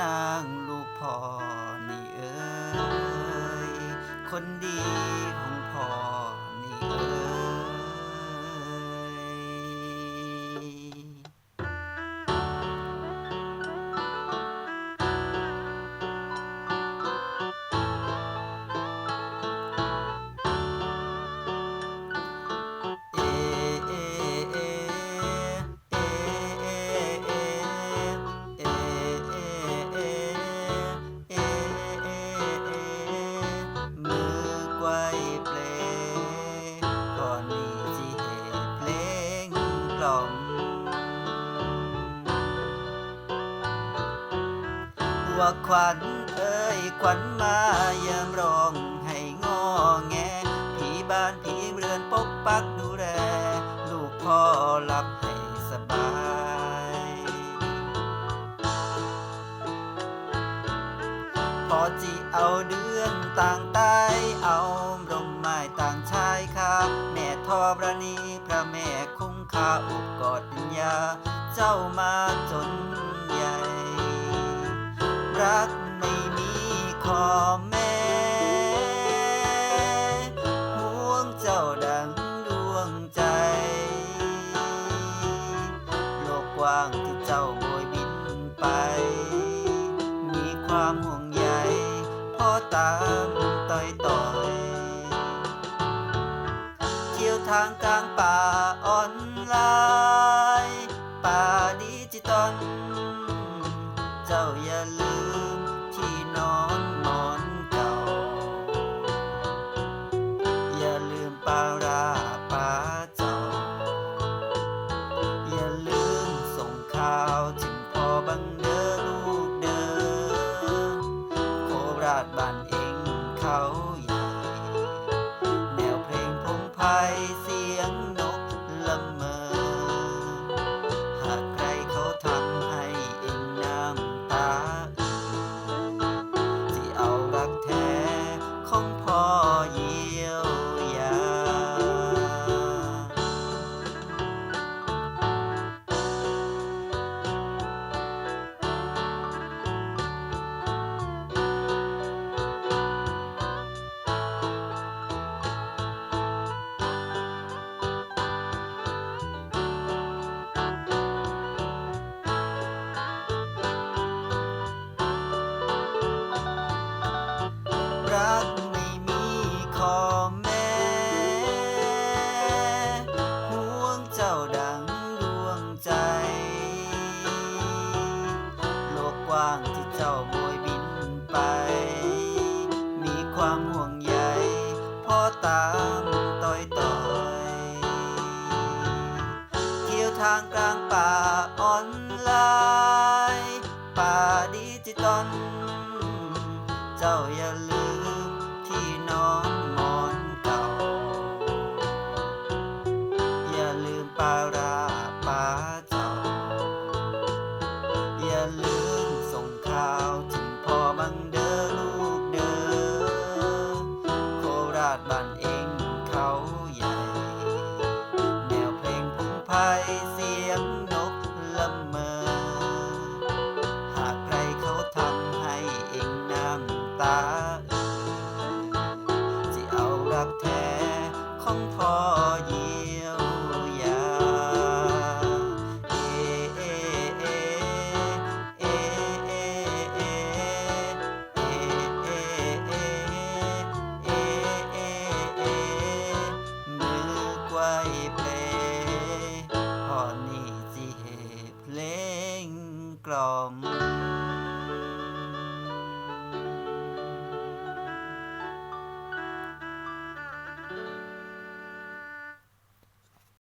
นางลูกพ่อนี่เอ้ยคนดีของ ว่าขวัญเอ้ยขวัญมาเยี่ยมร้องให้งอแงผีบ้านผีเรือนปกปักดูแลลูกพ่อหลับให้สบายพอจีเอาเดือนต่างใต้เอาลมไม้ต่างชายคาแม่ทอประนีพระแม่คุ้มคาอุกกอดปัญญาเจ้ามาจนใหญ่ รักไม่มีขอแม้ห่วงเจ้าดังดวงใจ โลกกว้างที่เจ้าโบยบินไป มีความห่วงใยพ่อตามต่อยต่อยเที่ยวทางกลางป่าออนไลน์ป่าดิจิตอล เจ้าอย่าลืมที่นอนหมอนเก่า อย่าลืมปาราปาเจ้า อย่าลืมส่งข่าวถึงพ่อบังเดอลูกเด้อโคราชบ้านเองเขา ตามต่อยต่อยเที่ยวทางกลางป่าออนไลน์ ป่าดิจิตอลเจ้าอย่าลื